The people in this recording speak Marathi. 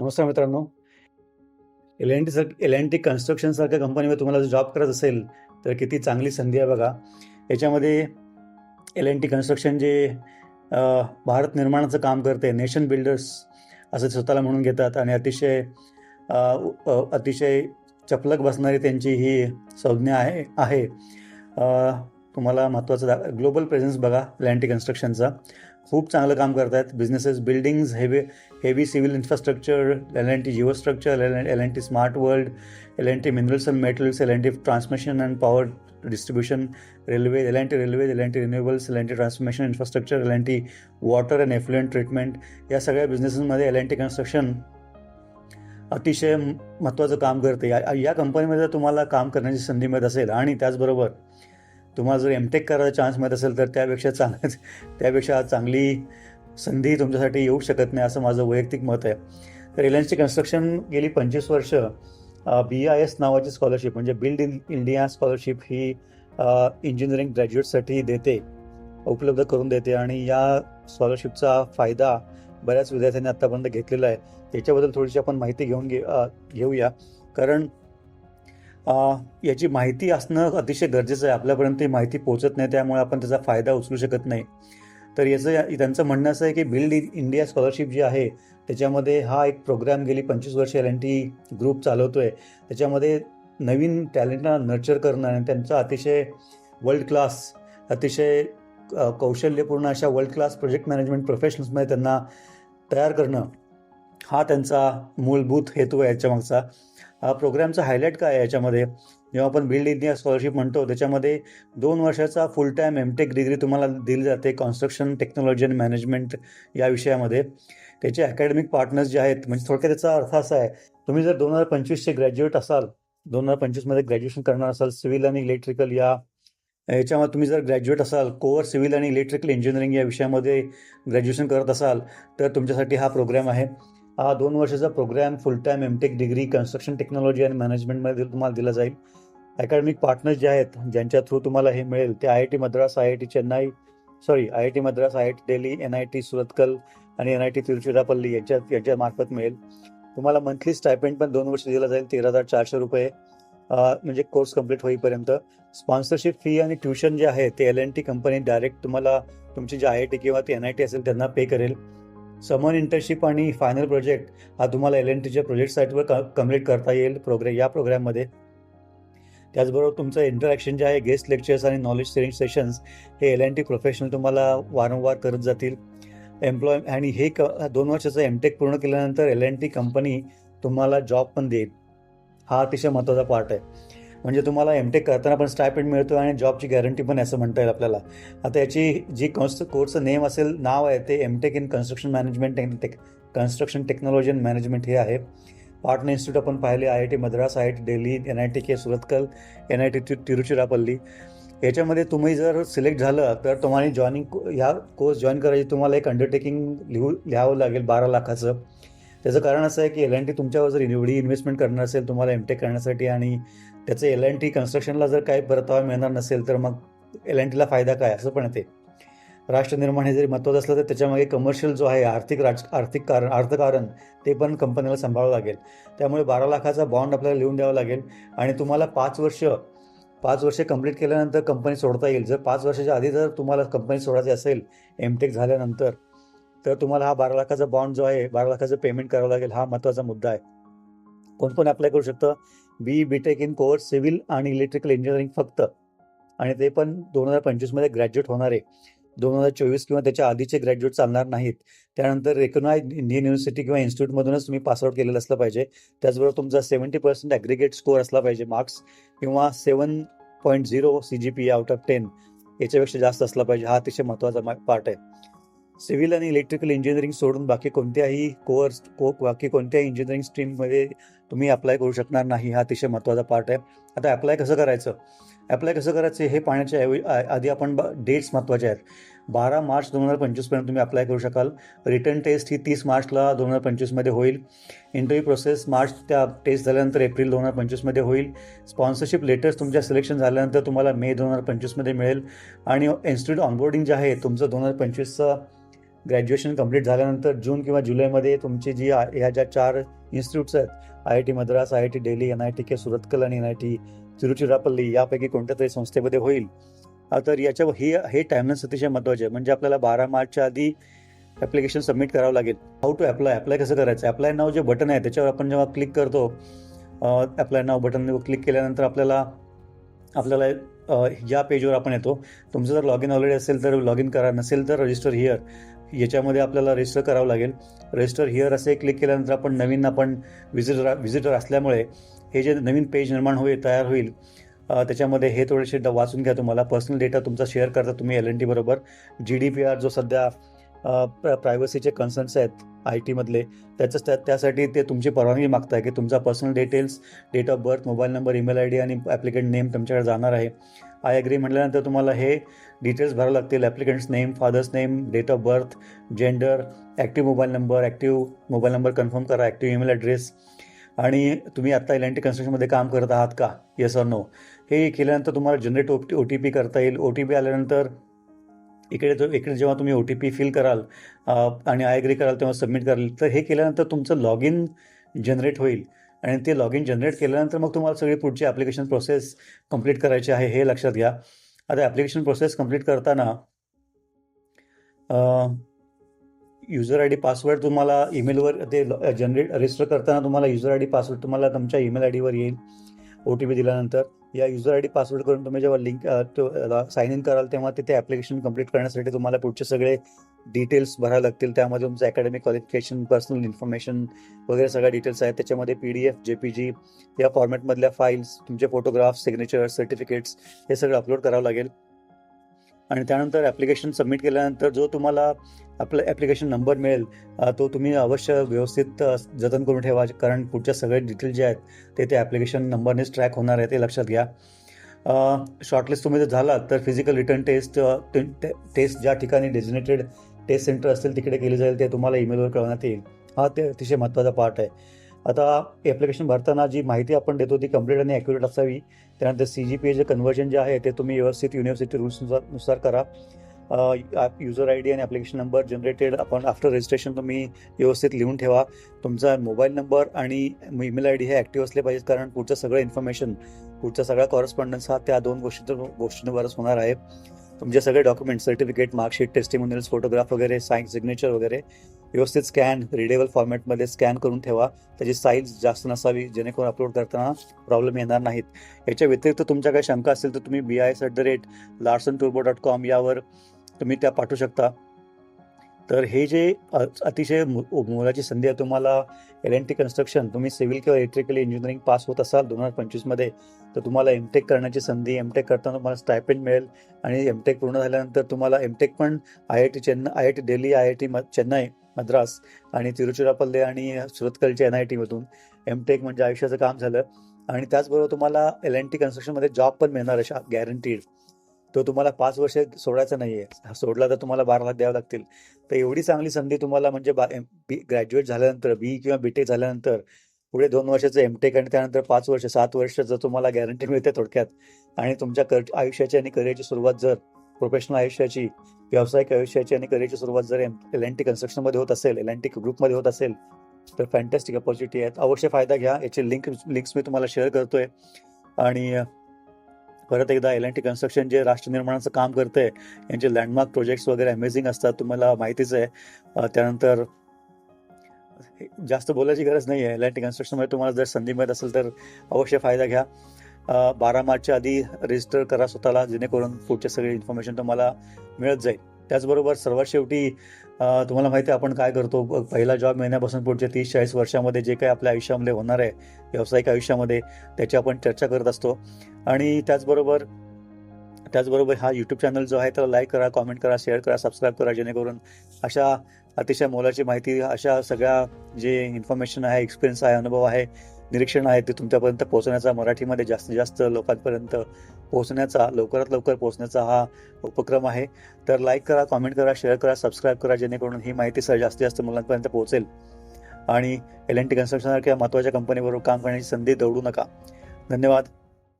नमस्कार मित्रांनो. L N T sir L N T कन्स्ट्रक्शनसारख्या कंपनीमध्ये तुम्हाला जर जॉब करत असेल तर किती चांगली संधी आहे बघा. याच्यामध्ये एल एन टी कन्स्ट्रक्शन जे भारत निर्माणाचं काम करते नेशन बिल्डर्स असं स्वतःला म्हणून घेतात. आणि अतिशय अतिशय चपलक बसणारी त्यांची ही संज्ञा आहे आहे. तुम्हाला महत्त्वाचं ग्लोबल प्रेझेन्स बघा एल एन टी कन्स्ट्रक्शनचा खूप चांगलं काम करत आहेत businesses buildings heavy heavy civil infrastructure L N T geo structure L L N T smart world L N T minerals and metals L N T transmission and power distribution railway L N T railway L N T renewables L N T transmission infrastructure L N T water and effluent treatment या सगळ्या बिझनेसेसमध्ये एल एन टी कन्स्ट्रक्शन अतिशय महत्त्वाचं काम करते. या या कंपनीमध्ये जर तुम्हाला काम करण्याची संधी मिळत असेल आणि त्याचबरोबर तुम्हाला जर एमटेक करायचा चान्स मिळत असेल तर त्यापेक्षा चांग त्यापेक्षा चांगली संधी तुमच्यासाठी येऊ शकत नाही असं माझं वैयक्तिक मत आहे. तर रिलायन्सची कन्स्ट्रक्शन गेली पंचवीस वर्ष. बी आय एस नावाची स्कॉलरशिप म्हणजे बिल्ड इन इंडिया स्कॉलरशिप ही इंजिनिअरिंग ग्रॅज्युएटसाठी देते उपलब्ध करून देते आणि या स्कॉलरशिपचा फायदा बऱ्याच विद्यार्थ्यांनी आत्तापर्यंत घेतलेला आहे. त्याच्याबद्दल थोडीशी आपण माहिती घेऊन घे घेऊया. कारण याची माहिती असणं अतिशय गरजेचं आहे. आपल्यापर्यंत ही माहिती पोहोचत नाही त्यामुळे आपण त्याचा फायदा उचलू शकत नाही. तर याचं त्यांचं म्हणणं असं आहे की बिल्ड इंडिया स्कॉलरशिप जी आहे त्याच्यामध्ये हा एक प्रोग्राम गेली पंचवीस वर्ष एल एन टी ग्रुप चालवतो आहे त्याच्यामध्ये नवीन टॅलेंटना नर्चर करणं आणि त्यांचं अतिशय वर्ल्ड क्लास अतिशय कौशल्यपूर्ण अशा वर्ल्ड क्लास प्रोजेक्ट मॅनेजमेंट प्रोफेशनल्समध्ये त्यांना तयार करणं हा त्यांचा मूलभूत हेतू आहे याच्यामागचा हा प्रोग्रामचा हायलाईट काय आहे याच्यामध्ये? जेव्हा आपण बिल्ड इंडिया स्कॉलरशिप म्हणतो त्याच्यामध्ये दोन वर्षाचा फुल टाईम एमटेक डिग्री तुम्हाला दिली जाते कन्स्ट्रक्शन टेक्नॉलॉजी आणि मॅनेजमेंट या विषयामध्ये. त्याचे अकॅडमिक पार्टनर्स जे आहेत म्हणजे थोडक्यात त्याचा अर्थ असा आहे तुम्ही जर दोन हजार पंचवीसचे ग्रॅज्युएट असाल दोन हजार पंचवीसमध्ये ग्रॅज्युएशन करणार असाल सिव्हिल आणि इलेक्ट्रिकल या याच्यामध्ये तुम्ही जर ग्रॅज्युएट असाल कोअर सिव्हिल आणि इलेक्ट्रिकल इंजिनिअरिंग या विषयामध्ये ग्रॅज्युएशन करत असाल तर तुमच्यासाठी हा प्रोग्राम आहे. हा दोन वर्षाचा program full time MTech degree construction technology आणि मॅनेजमेंटमध्ये तुम्हाला दिला जाईल. अकॅडमिक पार्टनर्स जे आहेत ज्यांच्या थ्रू तुम्हाला हे मिळेल ते I I T Madras I I T Chennai sorry I I T Madras I I T Delhi N I T Surathkal आणि एन आय टी तिरुचिरापल्ली यांच्या यांच्या मार्फत मिळेल. तुम्हाला मंथली स्टायपेंड पण दोन वर्ष दिला जाईल तेरा हजार चारशे रुपये म्हणजे कोर्स कंप्लीट होईपर्यंत. स्पॉन्सरशिप फी आणि ट्युशन जे आहे ते L N T company direct तुम्हाला तुमची जे आय आय टी किंवा ती एन आय टी असेल त्यांना पे करेल. समर इंटर्नशिप आणि फायनल प्रोजेक्ट हा तुम्हाला एल एन टीच्या प्रोजेक्ट साईटवर कंप्लीट करता येईल. प्रोग्रे या प्रोग्राममध्ये त्याचबरोबर तुमचं इंटरॅक्शन जे आहे गेस्ट लेक्चर्स आणि नॉलेज शेअरिंग सेशन्स हे एल एन टी प्रोफेशनल तुम्हाला वारंवार करत जातील. एम्प्लॉय आणि हे क दोन वर्षाचं एमटेक पूर्ण केल्यानंतर एल एन टी कंपनी तुम्हाला जॉब पण देईल. हा अतिशय महत्त्वाचा पार्ट आहे. म्हणजे तुम्हाला एम टेक करताना पण स्टायपेंड मिळतो आणि जॉबची गॅरंटी पण असं म्हणता येईल आपल्याला. आता याची जी कॉन्स कोर्सचं नेम असेल नाव आहे ते M tech in construction management tech construction technology and management हे आहे. पार्टनर इन्स्टिट्यूट आपण पाहिले I I T Madras I I T Delhi N I T K Surathkal N I T Tiruchirappalli. याच्यामध्ये तुम्ही जर सिलेक्ट झालं तर तुम्हाला जॉईनिंग ह्या कोर्स जॉईन करायची तुम्हाला एक अंडरटेकिंग लिहू लिहावं लागेल बारा लाखाचं. त्याचं कारण असं आहे की एल एन टी तुमच्यावर जर एवढी इन्व्हेस्टमेंट करणार असेल तुम्हाला एम टेक करण्यासाठी आणि त्याचं एल एन टी कन्स्ट्रक्शनला जर काही परतावा मिळणार नसेल तर मग एल एन टीला फायदा काय? असं पण येते. राष्ट्र निर्माण हे जरी महत्त्वाचं असलं तर त्याच्यामागे कमर्शियल जो आहे आर्थिक राज आर्थिक कारण अर्थकारण ते पण कंपनीला सांभाळावं लागेल. त्यामुळे बारा लाखाचा बॉन्ड आपल्याला लिहून द्यावा लागेल. आणि तुम्हाला पाच वर्ष पाच वर्ष कंप्लीट केल्यानंतर कंपनी सोडता येईल. जर पाच वर्षाच्या आधी जर तुम्हाला कंपनी सोडायची असेल एमटेक झाल्यानंतर तर तुम्हाला हा बारा लाखाचा बॉन्ड जो आहे बारा लाखाचं पेमेंट करावं लागेल. हा महत्त्वाचा मुद्दा आहे. कोण पण अप्लाय करू शकतं? B B tech in course civil आणि इलेक्ट्रिकल इंजिनिअरिंग फक्त. आणि ते पण दोन हजार पंचवीसमध्ये ग्रॅज्युएट होणार. आहे दोन हजार चोवीस किंवा त्याच्या आधीचे ग्रॅज्युएट चालणार नाहीत. त्यानंतर रेकग्नाइज इंडियन युनिव्हर्सिटी किंवा इन्स्टिट्यूटमधूनच तुम्ही पासआउट केलेलं असलं पाहिजे. त्याचबरोबर तुमचा सेवन्टी पर्सेंट ॲग्रिगेट स्कोअर असला पाहिजे मार्क्स किंवा seven point zero C G P out of ten याच्यापेक्षा जास्त असला पाहिजे. हा अतिशय महत्त्वाचा पार्ट आहे. सिव्हिल आणि इलेक्ट्रिकल इंजिनिअरिंग सोडून बाकी कोणत्याही कोर्स को बाकी कोणत्याही इंजिनिअरिंग स्ट्रीममध्ये तुम्ही अप्लाय करू शकणार नाही. हा अतिशय महत्त्वाचा पार्ट आहे. आता अप्लाय कसं करायचं? अप्लाय कसं करायचं हे पाहण्याच्या ऐवजी आधी आपण डेट्स महत्त्वाचे आहेत. बारा मार्च दोन हजार पंचवीसपर्यंत तुम्ही अप्लाय करू शकाल. रिटर्न टेस्ट ही तीस मार्चला दोन हजार पंचवीसमध्ये होईल. इंटरव्ह्यू प्रोसेस मार्च त्या टेस्ट झाल्यानंतर एप्रिल दोन हजार पंचवीसमध्ये होईल. स्पॉन्सरशिप लेटर्स तुमच्या सिलेक्शन झाल्यानंतर तुम्हाला मे दोन हजार पंचवीसमध्ये मिळेल. आणि इन्स्टिट्यूट ऑनबोर्डिंग जे आहे तुमचं दोन हजार पंचवीसचं ग्रॅज्युएशन कंप्लीट झाल्यानंतर जून किंवा जुलैमध्ये तुमची जी ह्या ज्या चार इन्स्टिट्यूट्स आहेत I I T Madras I I T Delhi N I T K Surathkal आणि एन आय टी तिरुचिरापल्ली यापैकी कोणत्या तरी संस्थेमध्ये होईल. तर याच्या हे हे टायमलाईन्स अतिशय महत्त्वाचे आहे. म्हणजे आपल्याला बारा मार्चच्या आधी ॲप्लिकेशन सबमिट करावं लागेल. हाऊ टू अप्लाय अप्लाय कसं करायचं? अप्लाय नाव जे बटन आहे त्याच्यावर आपण जेव्हा क्लिक करतो अप्लाय नाव बटन क्लिक केल्यानंतर आपल्याला आपल्याला या पेजवर आपण येतो. तुमचं जर लॉग इन ऑलरेडी असेल तर लॉग इन करा. नसेल तर रजिस्टर हिअर याच्यामध्ये आपल्याला रजिस्टर करावं लागेल. रजिस्टर हिअर असे क्लिक केल्यानंतर आपण नवीन आपण विजिटर विजिटर असल्यामुळे हे जे नवीन पेज निर्माण होईल तयार होईल त्याच्यामध्ये हे थोडेसे ड- वाचून घ्या तुम्हाला. पर्सनल डेटा तुमचा शेअर करता तुम्ही एल एन टी बरोबर. जी डी पी आर जो सध्या प्रायव्हसीचे कन्सर्न्स आहेत आय टीमधले त्याचं त्या त्यासाठी ते तुमची परवानगी मागताय की तुमचा personal details date of birth mobile number email I D आणि ॲप्लिकेंट नेम तुमच्याकडे जाणार आहे. आय अग्री म्हटल्यानंतर तुम्हाला हे डिटेल्स भरावं लागतील. Applicant's name father's name date of birth gender active mobile number active mobile number confirm करा ॲक्टिव्ह ईमेल ॲड्रेस आणि तुम्ही आत्ता एल एन टी कन्स्ट्रक्शनमध्ये काम करत आहात का? येस ऑर नो हे केल्यानंतर तुम्हाला generate O T O T P करता येईल. ओ टी पी आल्यानंतर इकडे तो इकडे जेव्हा तुम्ही ओ टी पी फिल कराल आणि आय अग्री कराल तेव्हा सबमिट कराल तर हे केल्यानंतर तुमचं लॉग इन जनरेट होईल. आणि ते लॉग इन जनरेट केल्यानंतर मग तुम्हाला सगळी पुढची ॲप्लिकेशन प्रोसेस कंप्लीट करायची आहे हे लक्षात घ्या. आता ॲप्लिकेशन प्रोसेस कंप्लीट करताना युजर आय डी पासवर्ड तुम्हाला ईमेलवर ते जनरेट रजिस्टर करताना तुम्हाला युजर आय डी पासवर्ड तुम्हाला तुमच्या ईमेल आय डीवर येईल. ओ टी पी दिल्यानंतर. या युजर आय डी पासवर्ड करून तुम्ही जेव्हा लिंक साईन इन कराल तेव्हा तिथे ॲप्लिकेशन कंप्लीट करण्यासाठी तुम्हाला पुढचे सगळे डिटेल्स भरावे लागतील. त्यामध्ये तुमचं अकॅडमिक क्वालिफिकेशन पर्सनल इन्फॉर्मेशन वगैरे सगळ्या डिटेल्स आहेत. त्याच्यामध्ये P D F J P G या फॉर्मॅटमधल्या फाईल्स तुमचे फोटोग्राफ सिग्नेचर सर्टिफिकेट्स हे सगळं अपलोड करावं लागेल. आणि त्यानंतर ॲप्लिकेशन सबमिट केल्यानंतर जो तुम्हाला आपलं ॲप्लिकेशन नंबर मिळेल तो तुम्ही अवश्य व्यवस्थित जतन करून ठेवा. कारण पुढच्या सगळे डिटेल जे आहेत ते ते ॲप्लिकेशन नंबरनेच ट्रॅक होणार आहे ते लक्षात घ्या. शॉर्टलिस्ट तुम्ही जर झाला तर फिजिकल रिटर्न टेस्ट टेस्ट ज्या ठिकाणी डेजिनेटेड टेस्ट सेंटर असतील तिकडे केली जाईल ते तुम्हाला ईमेलवर कळवण्यात येईल. हा ते अतिशय महत्त्वाचा पार्ट आहे. आता ॲप्लिकेशन भरताना जी माहिती आपण देतो ती कंप्लीट आणि ॲक्युरेट असावी. त्यानंतर सी जी पी जे कन्व्हर्जन जे आहे ते तुम्ही व्यवस्थित युनिव्हर्सिटी रूल्सनुसार नुसार करा. युजर आय डी आणि ॲप्लिकेशन नंबर जनरेटेड आपण आफ्टर रजिस्ट्रेशन तुम्ही व्यवस्थित लिहून ठेवा. तुमचा मोबाईल नंबर आणि ईमेल आय डी हे ॲक्टिव्ह असले पाहिजेत कारण पुढचं सगळं इन्फॉर्मेशन पुढचा सगळा कॉरस्पॉन्डन्स हा त्या दोन गोष्टी गोष्टींवरच होणार आहे. तुमचे सगळे document certificate marksheet testimonials photograph वगैरे साईन सिग्नेचर वगैरे व्यवस्थित स्कॅन रिडेबल फॉर्मॅटमध्ये स्कॅन करून ठेवा. त्याची साईज जास्त नसावी जेणेकरून अपलोड करताना प्रॉब्लेम येणार नाहीत. याच्या व्यतिरिक्त तुमच्या काही शंका असतील तर तुम्ही B I S at the rate Larsen टुर्बो डॉट कॉम यावर तुम्ही त्या पाठवू शकता. तर हे जे अतिशय मोलाची संधी आहे तुम्हाला एल एन टी कन्स्ट्रक्शन तुम्ही सिव्हिल किंवा इलेक्ट्रिकल इंजिनिअरिंग पास होत असाल दोन हजार पंचवीसमध्ये तर तुम्हाला एमटेक करण्याची संधी एमटेक करताना तुम्हाला स्टायपेंड मिळेल आणि एमटेक पूर्ण झाल्यानंतर तुम्हाला एमटेक पण I I T Chennai I I T Delhi I I T Chennai Madras आणि तिरुचिरापल्ले आणि सुरतकलच्या एन आय टीमधून एमटेक म्हणजे आयुष्याचं काम झालं. आणि त्याचबरोबर तुम्हाला एल एन टी कन्स्ट्रक्शनमध्ये जॉब पण मिळणार अशा गॅरंटीड तो तुम्हाला पाच वर्ष सोडायचा नाही आहे सोडला तर तुम्हाला बारा लाख द्यावे लागतील. तर एवढी चांगली संधी तुम्हाला म्हणजे बा बी ग्रॅज्युएट झाल्यानंतर बी किंवा बी टेक झाल्यानंतर पुढे दोन वर्षाचं एमटेक आणि त्यानंतर पाच वर्ष सात वर्षाचं तुम्हाला गॅरंटी मिळते थोडक्यात आणि तुमच्या कर आयुष्याची आणि करिअरची सुरुवात जर प्रोफेशनल आयुष्याची व्यावसायिक आयुष्याची आणि करिअरची सुरुवात जर एल एन टी कन्स्ट्रक्शनमध्ये होत असेल एल एन टी ग्रुपमध्ये होत असेल तर फॅन्टॅस्टिक अपॉर्च्युनिटी आहेत. अवश्य फायदा घ्या. याचे लिंक लिंक्स मी तुम्हाला शेअर करतोय. आणि परत एकदा एल एन टी कन्स्ट्रक्शन जे राष्ट्र निर्माणाचं काम करते यांचे लँडमार्क प्रोजेक्ट्स वगैरे अमेझिंग असतात तुम्हाला माहितीच आहे. त्यानंतर जास्त बोलायची गरज नाही आहे एल एन टी कन्स्ट्रक्शनमध्ये तुम्हाला जर संधी मिळत असेल तर अवश्य फायदा घ्या. बारा मार्चच्या आधी रजिस्टर करा स्वतःला जेणेकरून पुढचे सगळे इन्फॉर्मेशन तुम्हाला मिळत जाईल. त्याचबरोबर सर्वात शेवटी तुम्हाला माहिती आहे आपण काय करतो? पहिला जॉब मिळण्यापासून पुढच्या तीस चाळीस वर्षामध्ये जे काही आपल्या आयुष्यामध्ये होणार आहे व्यावसायिक आयुष्यामध्ये त्याची आपण चर्चा करत असतो. आणि त्याचबरोबर त्याचबरोबर हा यूट्यूब चॅनल जो आहे त्याला लाईक करा कॉमेंट करा शेअर करा सबस्क्राईब करा जेणेकरून अशा अतिशय मोलाची माहिती अशा सगळ्या जे इन्फॉर्मेशन आहे एक्सपिरियन्स आहे अनुभव आहे निरीक्षण आहे ते तुमच्यापर्यंत पोहोचण्याचा मराठीमध्ये जास्तीत जास्त लोकांपर्यंत पोहोचण्याचा लवकरात लवकर पोहोचण्याचा हा उपक्रम आहे. तर लाईक करा कॉमेंट करा शेअर करा सबस्क्राईब करा जेणेकरून ही माहिती सर जास्तीत जास्त मुलांपर्यंत पोहोचेल. आणि एल एन टी कन्स्ट्रक्शनसारख्या महत्त्वाच्या कंपनीबरोबर काम करण्याची संधी दौडू नका. धन्यवाद.